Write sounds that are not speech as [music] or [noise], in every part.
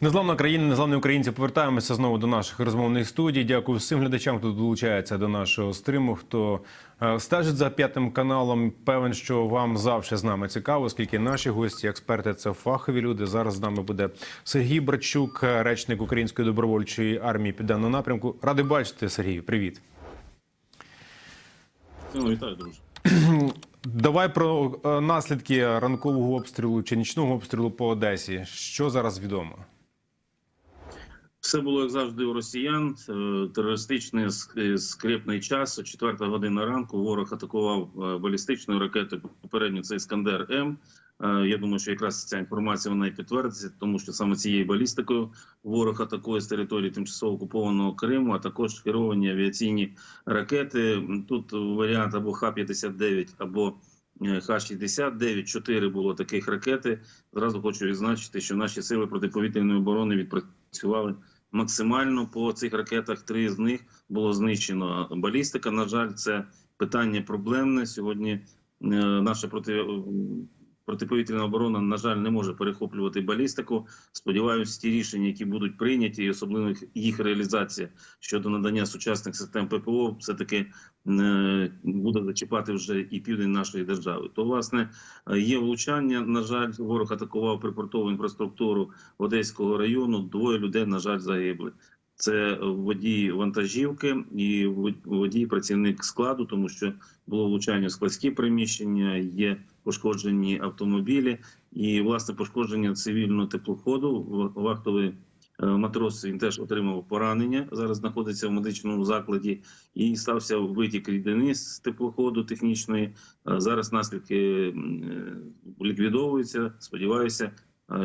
Незламна країна, незламні українці. Повертаємося знову до наших розмовних студій. Дякую всім глядачам, хто долучається до нашого стриму. Хто е, стежить за п'ятим каналом. Певен, що вам завжди з нами цікаво, оскільки наші гості, експерти, це фахові люди. Зараз з нами буде Сергій Братчук, е, речник Української добровольчої армії південного напрямку. Радий бачити, Сергію. Привіт. Ну, вітаю, друже. [clears throat] Давай про е, наслідки ранкового обстрілу чи нічного обстрілу по Одесі. Що зараз відомо? Все було як завжди у росіян. Е, Терористичний ск- скрепний час. 4 година ранку ворог атакував е, балістичною ракетою. Попередньо це Іскандер М. Е, Я думаю, що якраз ця інформація вона і підтвердиться, тому що саме цією балістикою ворог атакує з території тимчасово окупованого Криму, а також керовані авіаційні ракети. Тут варіант або Х-59, або е, Х-69. Чотири було таких ракети. Зразу хочу відзначити, що наші сили протиповітряної оборони відпрацювали максимально по цих ракетах. Три з них було знищено. Балістика, на жаль, це питання проблемне. Сьогодні Наше проти, протиповітряна оборона, на жаль, не може перехоплювати балістику. Сподіваюся, ті рішення, які будуть прийняті, і особливо їх- реалізація щодо надання сучасних систем ППО, все таки е, буде зачіпати вже і південь нашої держави. То власне є влучання. На жаль, ворог атакував припортову інфраструктуру Одеського району. Двоє людей, на жаль, загибли. Це водій вантажівки і водій працівник складу, тому що було влучання складські приміщення, є пошкоджені автомобілі і власне пошкодження цивільного теплоходу. Вахтовий е, матрос він теж отримав поранення. Зараз знаходиться в медичному закладі, і стався витік рідини з теплоходу технічної. Е, Зараз наслідки е, ліквідовуються. Сподіваюся,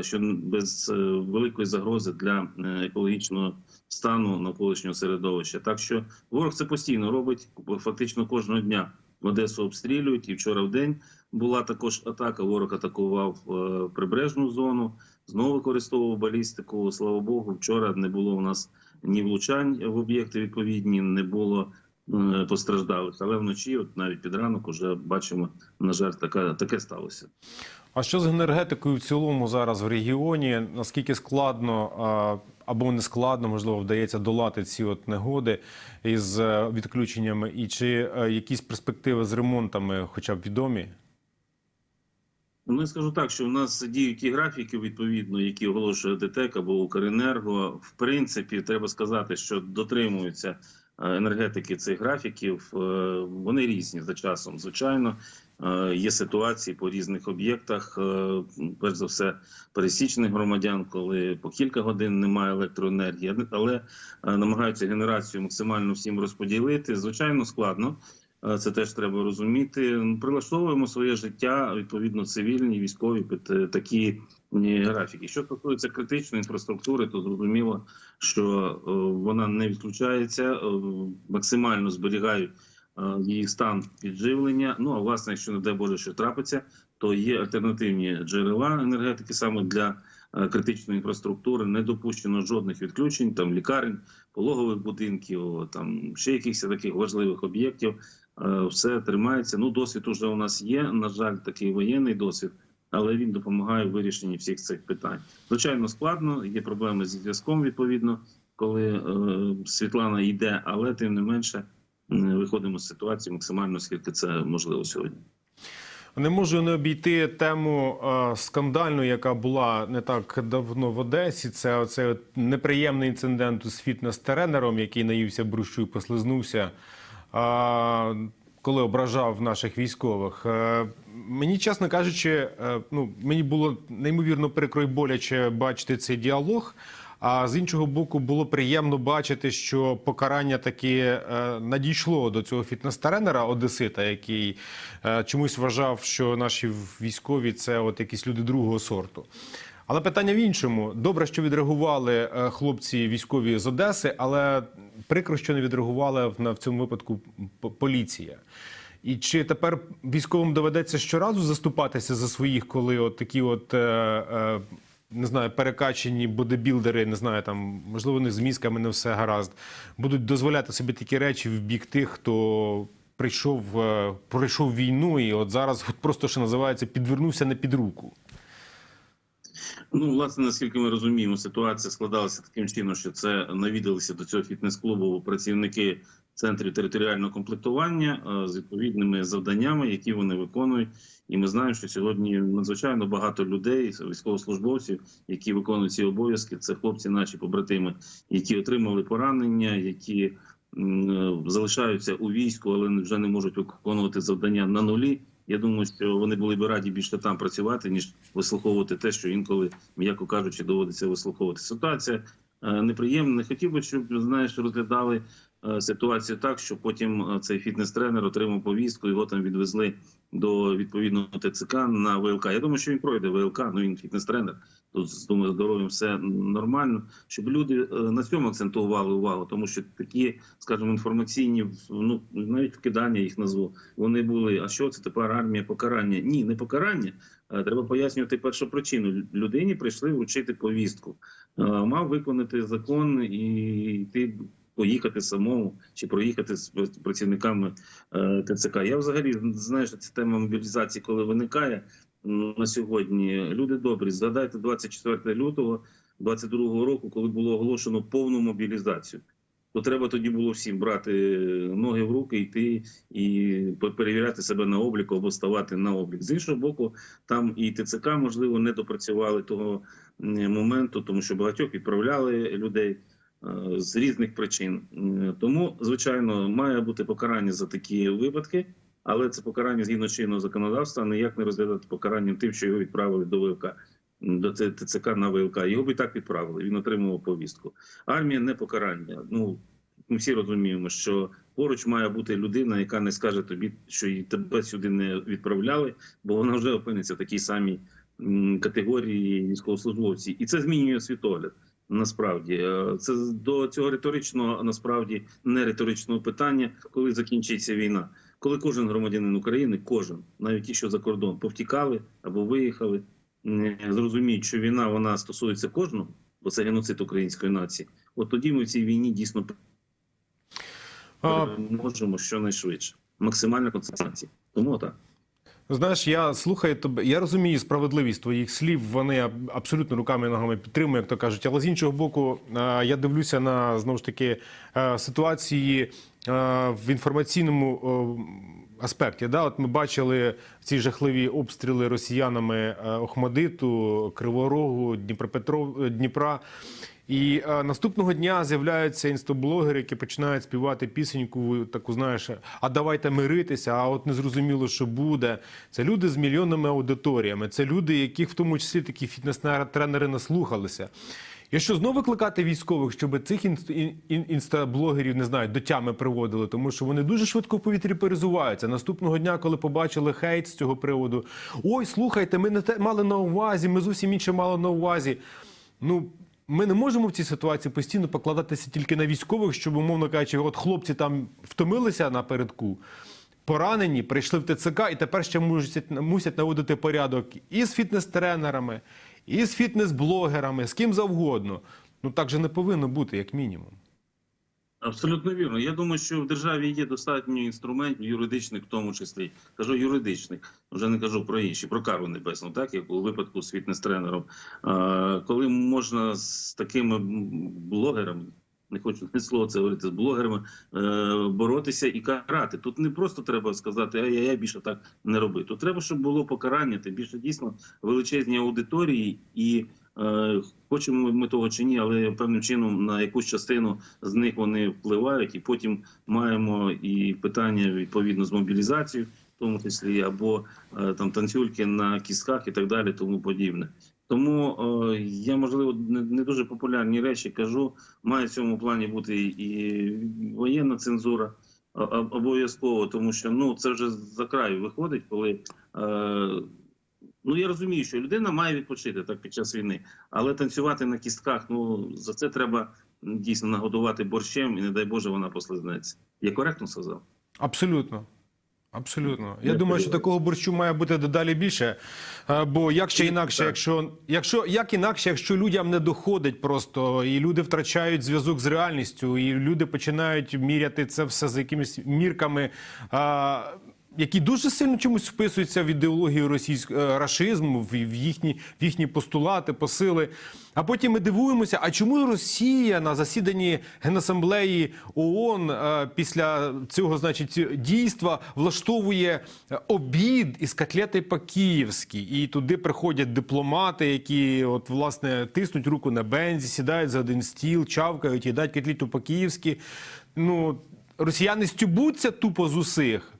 що без е, великої загрози для е, екологічного стану навколишнього середовища. Так що ворог це постійно робить. Фактично кожного дня в Одесу обстрілюють. І вчора в день була також атака. Ворог атакував е, прибережну зону, знову використовував балістику. Слава Богу, вчора не було у нас ні влучань в об'єкти відповідні, не було е, постраждалих. Але вночі, от навіть під ранок, уже бачимо, на жаль, таке, таке сталося. А що з енергетикою в цілому зараз в регіоні? Наскільки складно або не складно, можливо, вдається долати ці от негоди із е, відключеннями, і чи е, якісь перспективи з ремонтами, хоча б відомі? Ну, я скажу так, що в нас діють ті графіки, відповідно, які оголошує ДТЕК або Укренерго. В принципі, треба сказати, що дотримуються е, енергетики цих графіків. Е, Вони різні за часом. Звичайно, Е, є ситуації по різних об'єктах. Е, Перш за все, пересічних громадян, коли по кілька годин немає електроенергії, але е, намагаються генерацію максимально всім розподілити. Звичайно, складно. Е, Це теж треба розуміти. Прилаштовуємо своє життя відповідно цивільні, військові під е, такі графіки. Що стосується критичної інфраструктури, то зрозуміло, що е, вона не відключається, максимально зберігають її стан підживлення. Ну а власне, якщо не дай Боже, що трапиться, то є альтернативні джерела енергетики саме для критичної інфраструктури. Не допущено жодних відключень, там лікарень, пологових будинків, там ще якихось таких важливих об'єктів. Е, Все тримається. Ну, досвід уже у нас є. На жаль, такий воєнний досвід, але він допомагає в вирішенні всіх цих питань. Звичайно, складно. Є проблеми зі зв'язком. Відповідно, коли е, Світлана йде, але тим не менше виходимо з ситуації максимально, скільки це можливо сьогодні. Не можу не обійти тему е, скандальну, яка була не так давно в Одесі. Це оцей неприємний інцидент з фітнес-тренером, який наївся брущу і послизнувся, коли ображав наших військових. Е, мені, чесно кажучи, е, ну мені було неймовірно прикро і боляче бачити цей діалог. А з іншого боку, було приємно бачити, що покарання таки е, надійшло до цього фітнес-тренера Одесита, який чомусь вважав, що наші військові це от якісь люди другого сорту. Але питання в іншому: добре, що відреагували е, хлопці військові з Одеси, але прикро, що не відреагувала в, на- в цьому випадку поліція. І чи тепер військовим доведеться щоразу заступатися за своїх, коли от такі от. Е, е, не знаю, перекачені бодибілдери, не знаю, там можливо, них з мізками не все гаразд, будуть дозволяти собі такі речі в бік тих, хто прийшов, пройшов війну, і от зараз от просто що називається підвернувся не під руку. Ну, власне, наскільки ми розуміємо, ситуація складалася таким чином, що це навідалися до цього фітнес-клубу працівники центрів територіального комплектування е, з відповідними завданнями, які вони виконують. І ми знаємо, що сьогодні надзвичайно багато людей, військовослужбовців, які виконують ці обов'язки. Це хлопці, наші побратими, які отримали поранення, які е, залишаються у війську, але вже не можуть виконувати завдання на нулі. Я думаю, що вони були б раді більше там працювати, ніж вислуховувати те, що інколи, м'яко кажучи, доводиться вислуховувати. Ситуація е, неприємна. Не хотів би, щоб знаєш, розглядали ситуацію так, що потім е, цей фітнес-тренер отримав повістку, його там відвезли до відповідного ТЦК на ВЛК. Я думаю, що він пройде ВЛК, ну він фітнес-тренер. Тут з здоров'ям все нормально. Щоб люди е, на цьому акцентували увагу, тому що такі, скажімо, інформаційні ну навіть вкидання їх назву. Вони були. А що це тепер армія покарання? Ні, не покарання. Е, Треба пояснювати першу причину. Людині прийшли вручити повістку. Е, Мав виконати закон і йти. Поїхати самому чи проїхати з працівниками е, ТЦК. Я взагалі знаю, що ця тема мобілізації, коли виникає на сьогодні. Люди добрі, згадайте 24 лютого 22 року, коли було оголошено повну мобілізацію. То треба тоді було всім брати ноги в руки, йти і пе- перевіряти себе на облік або ставати на облік. З іншого боку, там і ТЦК можливо не допрацювали того моменту, тому що багатьох відправляли людей е, з різних причин. Тому, звичайно, має бути покарання за такі випадки, але це покарання згідно чинного законодавства ніяк не розглядати покаранням тим, що його відправили до ВЛК. До ТЦК на ВЛК. Його б і так відправили. Він отримував повістку. Армія не покарання. Ну ми всі розуміємо, що поруч має бути людина, яка не скаже тобі, що і тебе сюди не відправляли, бо вона вже опиниться в такій самій категорії військовослужбовців, і це змінює світогляд. Насправді Е, це до цього риторичного, а насправді не риторичного питання, коли закінчиться війна, коли кожен громадянин України, кожен, навіть ті, що за кордон, повтікали або виїхали, зрозуміють, що війна вона стосується кожного, бо це геноцид української нації. От тоді ми в цій війні дійсно А, можемо щонайшвидше. Максимальна концентрація. Тому так. Знаєш, я слухаю тебе. Я розумію справедливість твоїх слів. Вони абсолютно руками і ногами підтримую, як то кажуть. Але з іншого боку, я дивлюся на знову ж таки ситуації в інформаційному аспекті. Да, от ми бачили ці жахливі обстріли росіянами Охмадиту, Криворогу, Дніпропетров, Дніпра. І е, наступного дня з'являються інстоблогери, які починають співати пісеньку, таку знаєш, а давайте миритися, а от не зрозуміло, що буде. Це люди з мільйонними аудиторіями. Це люди, яких в тому числі такі фітнес-тренери наслухалися. І що знову викликати військових, щоб цих інст- ін- ін- інстаблогерів не знаю, до тями приводили, тому що вони дуже швидко в повітрі перезуваються. Наступного дня, коли побачили хейт з цього приводу, ой, слухайте, ми не те мали на увазі, ми зовсім інше мали на увазі. Ну, ми не можемо в цій ситуації постійно покладатися тільки на військових, щоб, умовно кажучи, от хлопці там втомилися напередку, поранені, прийшли в ТЦК і тепер ще мусять, мусять наводити порядок і з фітнес-тренерами, і з фітнес-блогерами, з ким завгодно. Ну так же не повинно бути, як мінімум. Абсолютно вірно. Я думаю, що в державі є достатньо інструментів юридичних, в тому числі кажу юридичних, вже не кажу про інші, про кару небесну, так як у випадку з фітнес-тренером. Коли можна з такими блогерами, не хочу не слово це говорити з блогерами, е, боротися і карати. Тут не просто треба сказати, а я, я більше так не роби. Тут треба, щоб було покарання. Тим більше дійсно величезні аудиторії і. Е, Хочемо ми того чи ні, але певним чином на якусь частину з них вони впливають, і потім маємо і питання відповідно з мобілізацією, в тому числі, або е, там танцюльки на кістках і так далі, тому подібне. Тому е, я можливо не, дуже популярні речі кажу. Має в цьому плані бути і воєнна цензура обов'язково, тому що ну це вже за краю виходить, коли. Ну я розумію, що людина має відпочити так під час війни, але танцювати на кістках, ну за це треба дійсно нагодувати борщем, і не дай Боже, вона послизнеться. Я коректно сказав? Абсолютно. Абсолютно. Я Я думаю, що такого борщу має бути дедалі більше. Е, Бо як ще інакше, якщо, якщо як інакше, якщо людям не доходить просто, і люди втрачають зв'язок з реальністю, і люди починають міряти це все за якимись мірками. А, який дуже сильно чомусь вписується в ідеологію російського рашизму, в, їхні в їхні постулати, посили. А потім ми дивуємося, а чому Росія на засіданні Генасамблеї ООН е, після цього, значить, дійства влаштовує е, обід із котлети по-київськи, і туди приходять дипломати, які от власне тиснуть руку на бензі, сідають за один стіл, чавкають, їдать котлету по-київськи. Ну росіяни стюбуться тупо з усіх.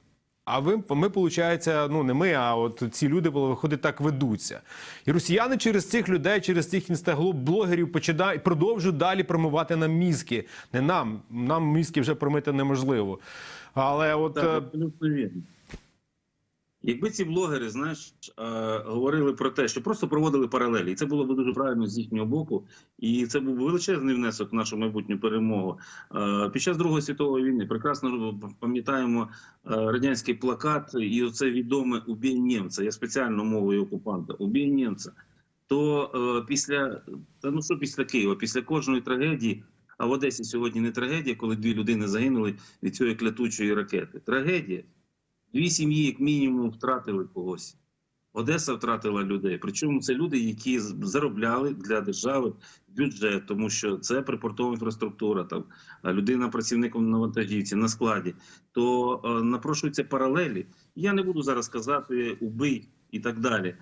А ви ми, виходить, ну не ми, а от ці люди виходить так ведуться. І росіяни через цих людей, через цих інстаблогерів починають продовжують далі промивати нам мізки. Не нам, нам мізки вже промити неможливо. Але от Так, е, абсолютно вірно. Якби ці блогери, знаєш, е, говорили про те, що просто проводили паралелі, і це було б дуже правильно з їхнього боку, і це був величезний внесок в нашу майбутню перемогу. Е, Під час Другої світової війни прекрасно пам'ятаємо е, радянський плакат, і оце відоме «Убій німця». Я спеціально мовою окупанта «Убій німця». То після та ну що після Києва, після кожної трагедії. А в Одесі сьогодні не трагедія, коли дві людини загинули від цієї клятучої ракети. Трагедія. Дві сім'ї, як мінімум, втратили когось. Одеса втратила людей. Причому це люди, які заробляли для держави бюджет, тому що це припортова інфраструктура, там людина працівником на вантажівці на складі. То е, напрошуються паралелі. Я не буду зараз казати убий і так далі.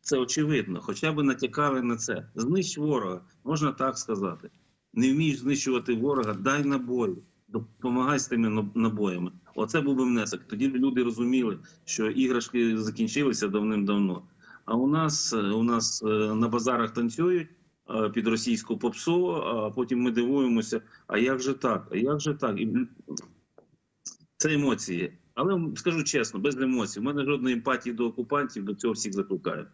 Це очевидно, хоча б натякали на це. Знищ ворога, можна так сказати. Не вмієш знищувати ворога, дай набої, допомагай з тими набоями. Оце був би внесок. Тоді люди розуміли, що іграшки закінчилися давним-давно. А у нас, е, у нас е, на базарах танцюють е, під російську попсу, а потім ми дивуємося, а як же так? А як же так? Це емоції. Але скажу чесно, без емоцій. У мене жодної емпатії до окупантів, до цього всіх закликаю.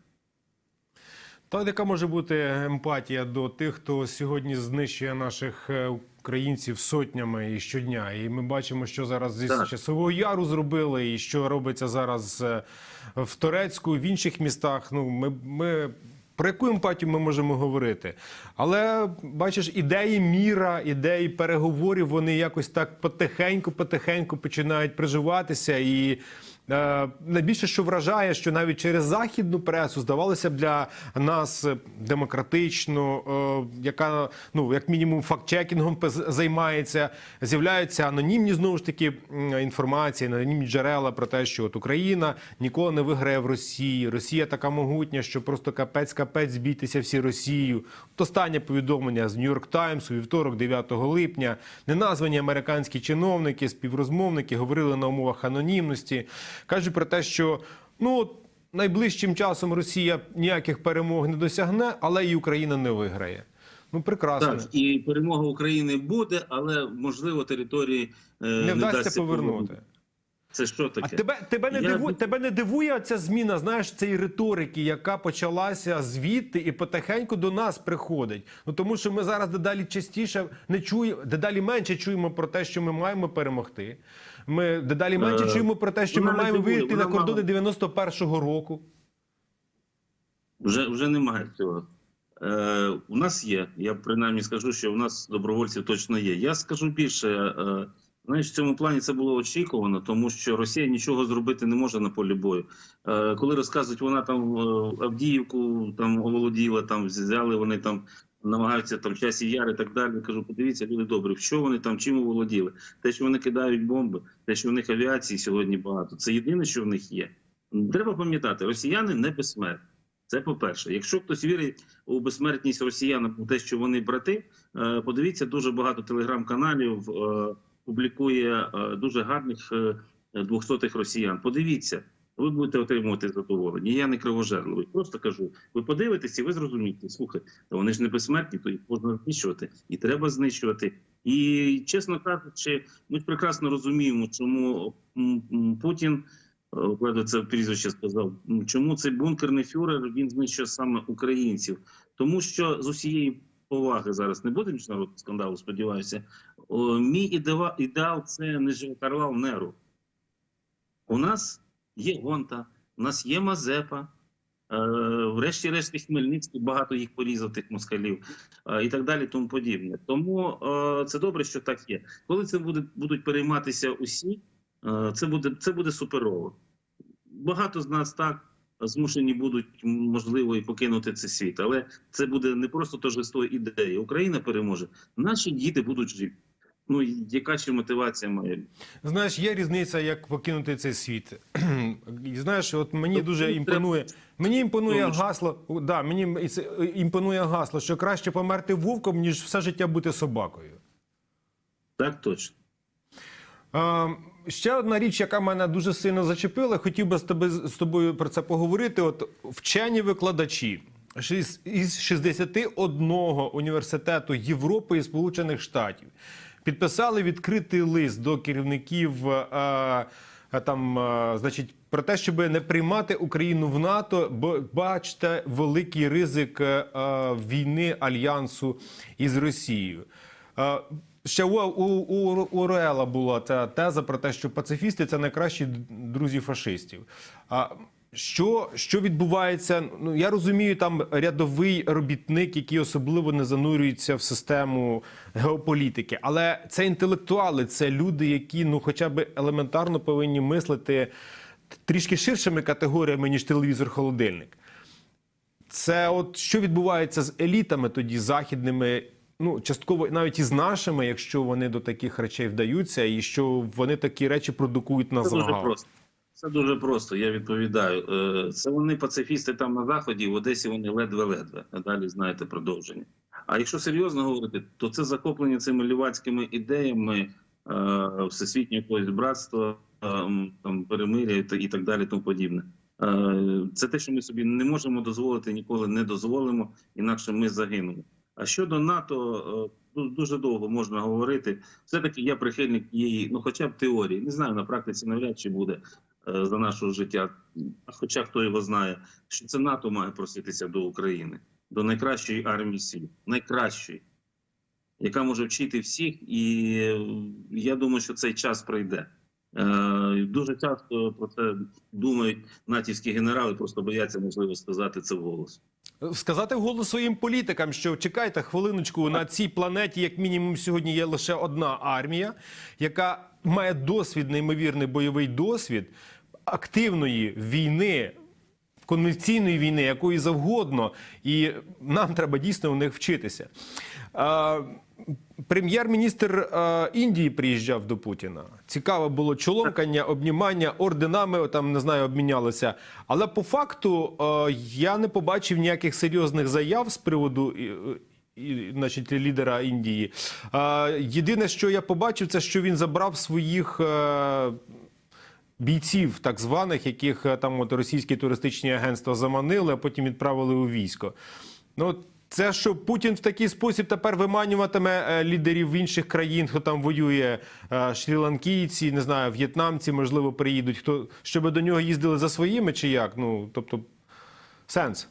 Та яка може бути емпатія до тих, хто сьогодні знищує наших е, українців сотнями і щодня? І ми бачимо, що зараз зі часового яру зробили, і що робиться зараз е, в Турецьку, в інших містах. Ну ми, ми про яку емпатію ми можемо говорити? Але бачиш, ідеї міра, ідеї переговорів, вони якось так потихеньку, потихеньку починають приживатися і. Е, найбільше, що вражає, що навіть через західну пресу здавалося б для нас е, демократично, е, яка ну як мінімум факт-чекінгом займається, з'являються анонімні знову ж таки інформації, анонімні джерела про те, що от Україна ніколи не виграє в Росії. Росія така могутня, що просто капець капець збійтеся всі Росію. От останнє повідомлення з Нью-Йорк Таймс у вівторок, 9 липня. Неназвані американські чиновники, співрозмовники говорили на умовах анонімності. Кажуть про те, що ну найближчим часом Росія ніяких перемог не досягне, але і Україна не виграє. Ну прекрасно. Так, і перемога України буде, але можливо території е, не вдасться повернути. Це що А таке? тебе, тебе, не Я- дивує, тебе не дивує ця зміна, знаєш, цієї риторики, яка почалася звідти і потихеньку до нас приходить. Ну тому що ми зараз дедалі частіше не чуємо, дедалі менше чуємо про те, що ми маємо перемогти. Ми дедалі менше Е, чуємо про те, що ми маємо вийти на кордони 91-го року. Вже вже немає цього. Е, у нас є. Я принаймні скажу, що у нас добровольців точно є. Я скажу більше. Е, знаєш, в цьому плані це було очікувано, тому що Росія нічого зробити не може на полі бою. Е, коли розказують, вона там е, Авдіївку там оволоділа, там взяли вони там. Намагаються там часі яр і так далі. Кажу, подивіться, люди добрі, що вони там чим оволоділи? Те, що вони кидають бомби, те, що в них авіації сьогодні багато. Це єдине, що в них є. Треба пам'ятати, росіяни не безсмертні. Це по-перше. Якщо хтось вірить у безсмертність росіян, у те, що вони брати, е, подивіться, дуже багато телеграм-каналів е, публікує е, дуже гарних двохсотих росіян. Подивіться, ви будете отримувати задоволення. Я не кривожерливий. Просто кажу, ви подивитесь і ви зрозумієте, слухайте, вони ж не безсмертні, то їх можна знищувати і треба знищувати. І чесно кажучи, ми прекрасно розуміємо, чому Путін. Ледве це прізвище сказав. Чому цей бункерний фюрер він знищує саме українців? Тому що з усієї поваги зараз не буде міжнародного скандалу, сподіваюся. Мій ідеал, ідеал це не Животарлав Неру. У нас є Гонта, у нас є Мазепа. Е, врешті-решт Хмельницький багато їх порізав тих москалів е, і так далі, тому подібне. Тому е, це добре, що так є. Коли буде, будуть перейматися усі, Це буде, це буде суперово. Багато з нас так змушені будуть, можливо, і покинути цей світ. Але це буде не просто торжество ідеї. Україна переможе. Наші діти будуть живі. Ну, яка ще мотивація має? Знаєш, є різниця, як покинути цей світ. І знаєш, от мені Тобто дуже імпонує. Мені імпонує гасло. Да, мені це- імпонує гасло, що краще померти вовком, ніж все життя бути собакою. Так точно. Е, ще одна річ, яка мене дуже сильно зачепила, хотів би з тобою, з тобою про це поговорити. От вчені викладачі із 61 університету Європи і Сполучених Штатів підписали відкритий лист до керівників. е, е, Там, е, значить, про те, щоб не приймати Україну в НАТО, бо бачите великий ризик е, е, війни альянсу із Росією. Е, Ще у, у, у, у Орела була та теза про те, що пацифісти це найкращі друзі фашистів. А що, що відбувається? Ну я розумію, там рядовий робітник, який особливо не занурюється в систему геополітики, але це інтелектуали, це люди, які ну, хоча б елементарно повинні мислити трішки ширшими категоріями ніж телевізор-холодильник. Це от що відбувається з елітами тоді західними, ну частково навіть із нашими, якщо вони до таких речей вдаються, і що вони такі речі продукують на загал. Це дуже просто. Я відповідаю. Е, Це вони пацифісти там на заході, в Одесі вони ледве-ледве. А далі знаєте продовження. А якщо серйозно говорити, то це захоплення цими лівацькими ідеями е, всесвітнього якогось братства, е, там перемиря і та- і так далі, тому подібне. Це те, що ми собі не можемо дозволити, ніколи не дозволимо, інакше ми загинемо. А щодо НАТО, дуже довго можна говорити. Все таки я прихильник її, ну хоча б теорії. Не знаю, на практиці навряд чи буде за нашого життя. Хоча хто його знає, що це НАТО має проситися до України, до найкращої армії світу, найкращої, яка може вчити всіх, і е, я думаю, що цей час прийде. Е, Дуже часто про це думають натівські генерали, просто бояться можливо сказати це вголос. Сказати вголос своїм політикам, що чекайте хвилиночку на цій планеті, як мінімум, сьогодні є лише одна армія, яка має досвід, неймовірний бойовий досвід активної війни. Конвенційної війни, якої завгодно, і нам треба дійсно у них вчитися. Прем'єр-міністр Індії приїжджав до Путіна. Цікаве було чоломкання, обнімання орденами. Там не знаю, обмінялися. Але по факту я не побачив ніяких серйозних заяв з приводу. і- значить, лідера Індії. Єдине, що я побачив, це що він забрав своїх е, бійців, так званих, яких е, там от російські туристичні агентства заманили, а потім відправили у військо. Ну, це що Путін в такий спосіб тепер виманюватиме е, лідерів інших країн, хто там воює, е, шрі-ланкійці, не знаю, в'єтнамці, можливо, приїдуть. Хто щоб до нього їздили за своїми чи як? Ну тобто сенс.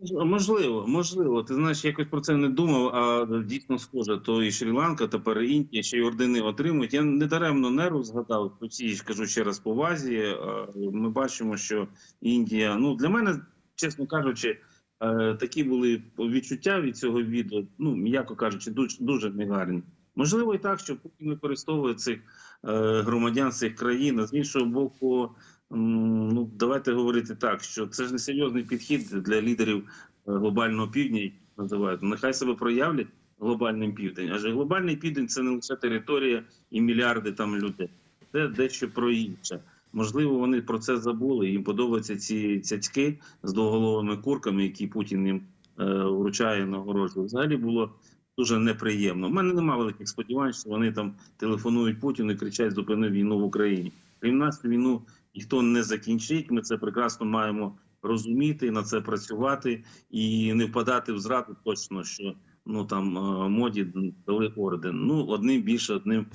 Можливо, можливо. Ти знаєш, я якось про це не думав, а дійсно схоже. То і Шрі-Ланка, тепер і Індія, ще й ордени отримують. Я не даремно нерв згадав. По цій кажу ще раз повазі. Е, Ми бачимо, що Індія, ну для мене, чесно кажучи, е, такі були відчуття від цього відео. Ну м'яко кажучи, дуже дуже негарні. Можливо, і так, що Путін використовує цих е, громадян цих країн. А з іншого боку, ну давайте говорити так, що це ж не серйозний підхід для лідерів е, глобального півдня, які називають. Нехай себе проявлять глобальним південь. Адже глобальний південь це не лише територія і мільярди там людей. Це дещо про інше. Можливо, вони про це забули. Їм подобаються ці цяцьки з довголовими курками, які Путін їм е, вручає нагороджу. Взагалі було дуже неприємно. У мене немає великих сподівань, що вони там телефонують Путіну і кричать зупини війну в Україні. Крім нас, війну ніхто не закінчить. Ми це прекрасно маємо розуміти, на це працювати і не впадати в зраду точно, що ну там е, моді дали орден. Ну одним більше, одним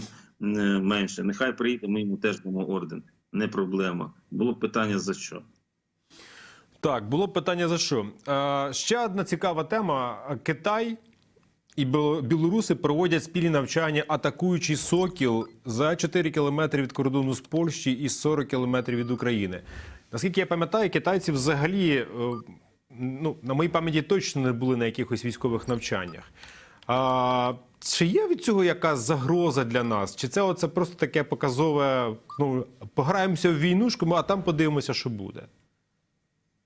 е, менше. Нехай приїде, ми йому теж дамо орден. Не проблема. Було б питання за що. Так, було б питання за що. Е, ще одна цікава тема: Китай. І білоруси проводять спільні навчання, атакуючи сокіл за 4 кілометри від кордону з Польщі і 40 кілометрів від України. Наскільки я пам'ятаю, китайці взагалі, е, ну, на моїй пам'яті точно не були на якихось військових навчаннях. А, чи є від цього якась загроза для нас? Чи це оце просто таке показове? Ну пограємося в війнушку, а там подивимося, що буде.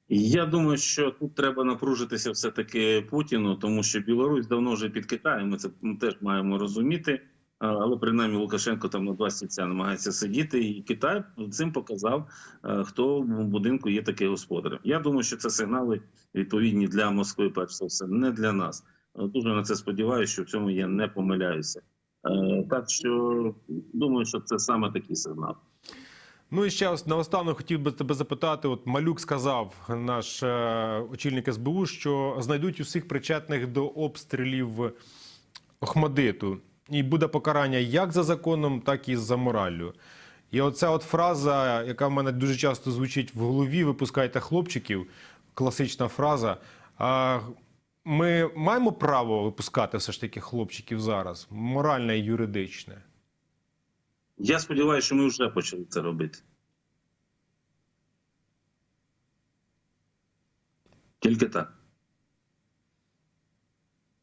Я думаю, що тут треба напружитися все-таки Путіну, тому що Білорусь давно вже під Китаєм. Ми це теж маємо розуміти. Але принаймні Лукашенко там на два стільця намагається сидіти, і Китай цим показав, хто в будинку є такий господар. Я думаю, що це сигнали відповідні для Москви, перш за все, не для нас. Дуже на це сподіваюся, що в цьому я не помиляюся. Так що думаю, що це саме такий сигнал. Ну і ще наостанок хотів би тебе запитати. От Малюк сказав, наш е, очільник СБУ, що знайдуть усіх причетних до обстрілів Охмадиту. І буде покарання як за законом, так і за мораллю. І оця от фраза, яка в мене дуже часто звучить в голові: випускайте хлопчиків, класична фраза. А ми маємо право випускати все ж таки хлопчиків зараз, моральне і юридичне. Я сподіваюся, що ми вже почали це робити. Тільки так.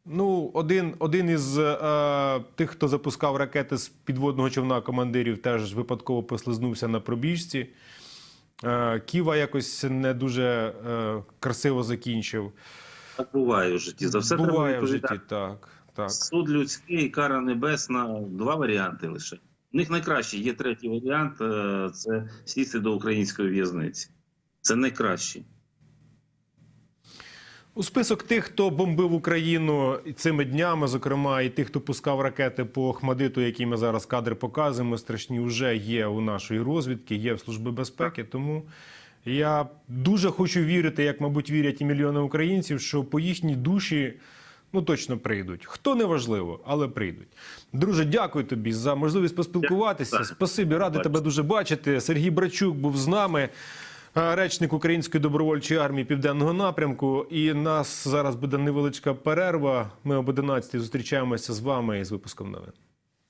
Ну, один, один із е, тих, хто запускав ракети з підводного човна командирів, теж випадково послизнувся на пробіжці. Е, Ківа якось не дуже е, красиво закінчив. Так буває в житті. За все Буває треба в житті, так. так. Суд людський кара небесна два варіанти лише. У них найкращий є третій варіант е, це сісти до української в'язниці. Це найкращий. У список тих, хто бомбив Україну цими днями, зокрема, і тих, хто пускав ракети по Охмадиту, які ми зараз кадри показуємо, страшні вже є у нашої розвідки, є в служби безпеки. Тому я дуже хочу вірити, як, мабуть, вірять і мільйони українців, що по їхній душі. Ну, точно прийдуть. Хто не важливо, але прийдуть. Друже, дякую тобі за можливість поспілкуватися. Спасибі, радий тебе дуже бачити. Сергій Брачук був з нами, е, речник Української добровольчої армії Південного напрямку. І нас зараз буде невеличка перерва. Ми об 11 зустрічаємося з вами із випуском новин.